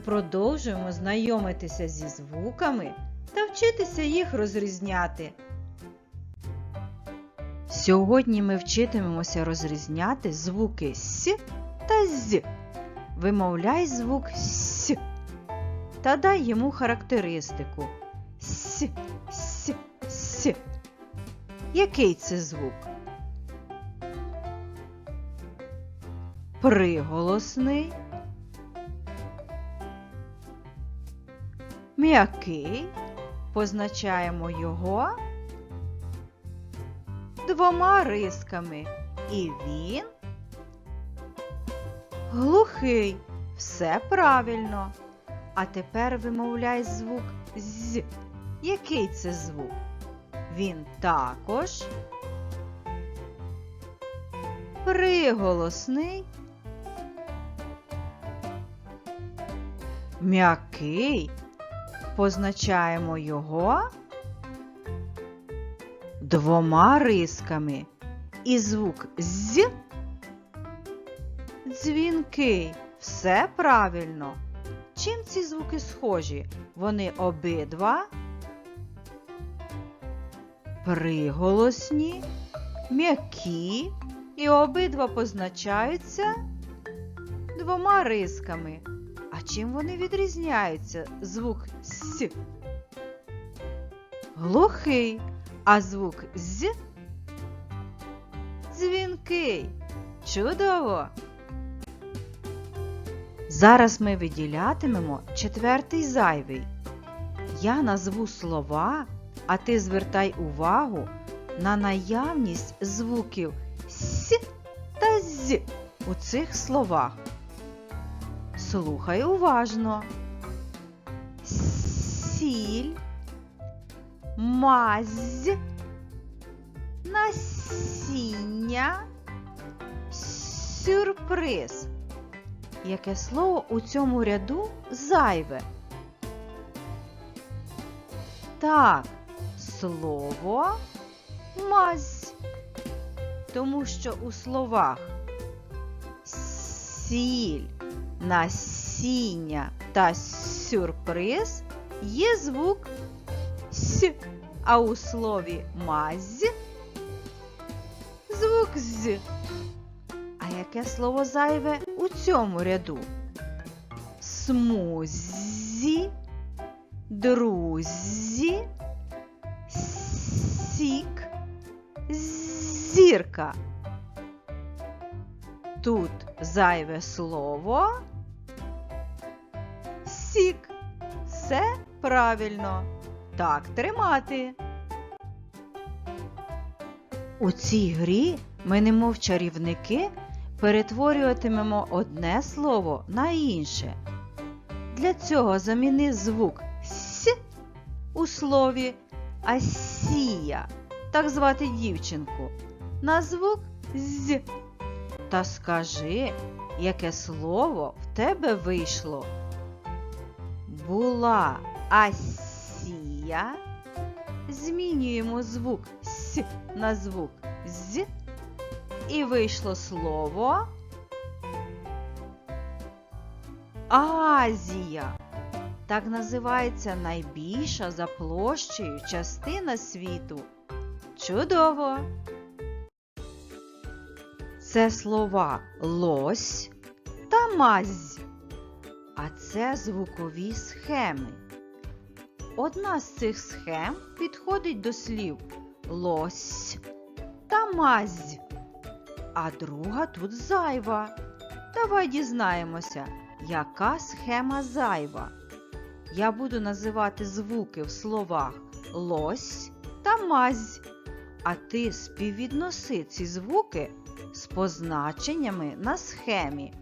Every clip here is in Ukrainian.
продовжуємо знайомитися зі звуками та вчитися їх розрізняти. Сьогодні ми вчитимемося розрізняти звуки С та З. Вимовляй звук С та дай йому характеристику. С, С, С. Який це звук? Приголосний. М'який. Позначаємо його двома рисками. І він глухий. Все правильно. А тепер вимовляй звук з. Який це звук? Він також приголосний, м'який. Позначаємо його двома рисками. І звук з дзвінкий. Все правильно. Чим ці звуки схожі? Вони обидва приголосні, м'які і обидва позначаються двома рисками. Чим вони відрізняються? Звук С глухий, а звук З дзвінкий. Чудово! Зараз ми виділятимемо четвертий зайвий. Я назву слова, а ти звертай увагу на наявність звуків С та З у цих словах. Слухай уважно. Сіль, мазь, насіння, сюрприз. Яке слово у цьому ряду зайве? Так, слово мазь. Тому що у словах сіль, насіння та сюрприз є звук С, а у слові мазь звук з. А яке слово зайве у цьому ряду? Смузі, друзі, сік, зірка. Тут зайве слово сік. Все правильно. Так тримати. У цій грі ми, немов чарівники, перетворюватимемо одне слово на інше. Для цього заміни звук С у слові Асія, так звати дівчинку, на звук З. Та скажи, яке слово в тебе вийшло. Була Асія. Змінюємо звук С на звук З. І вийшло слово Азія. Так називається найбільша за площею частина світу. Чудово! Це слова лось та мазь. А це звукові схеми. Одна з цих схем підходить до слів лось та мазь, а друга тут зайва. Давай дізнаємося, яка схема зайва. Я буду називати звуки в словах лось та мазь, а ти співвідноси ці звуки з позначеннями на схемі.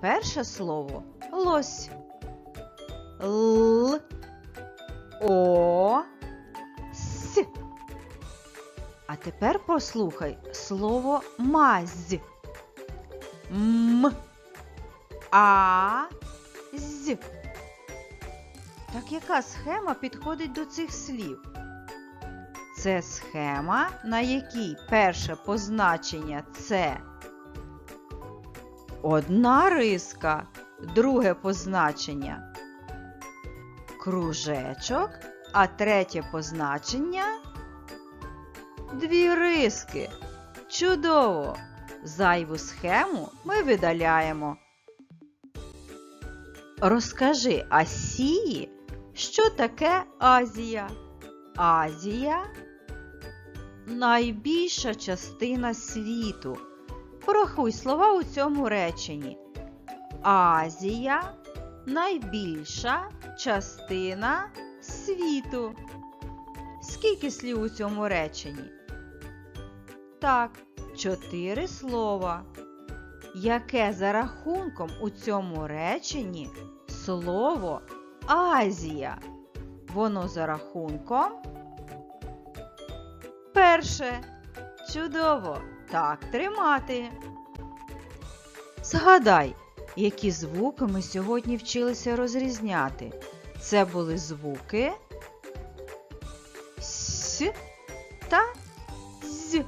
Перше слово лось. Л. О. С. А тепер послухай слово мазь. М. А. З. Так яка схема підходить до цих слів? Це схема, на якій перше позначення це одна риска, друге позначення кружечок, а третє позначення дві риски. Чудово! Зайву схему ми видаляємо. Розкажи Асії, що таке Азія? Азія найбільша частина світу. Порахуй слова у цьому реченні. Азія найбільша частина світу. Скільки слів у цьому реченні? Так, чотири слова. Яке за рахунком у цьому реченні слово Азія? Воно за рахунком. Перше. Чудово. Так тримати. Згадай, які звуки ми сьогодні вчилися розрізняти. Це були звуки С та З.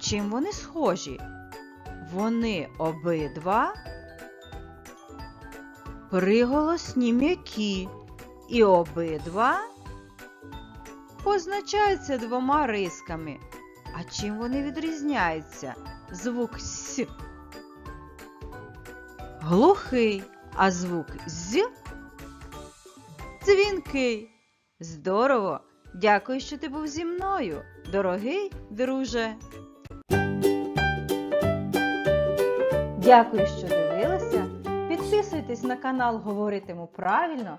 Чим вони схожі? Вони обидва приголосні м'які і обидва позначаються двома рисками. А чим вони відрізняються? Звук С глухий, а звук З дзвінкий. Здорово! Дякую, що ти був зі мною, дорогий друже. Дякую, що дивилися. Підписуйтесь на канал Говоритиму правильно,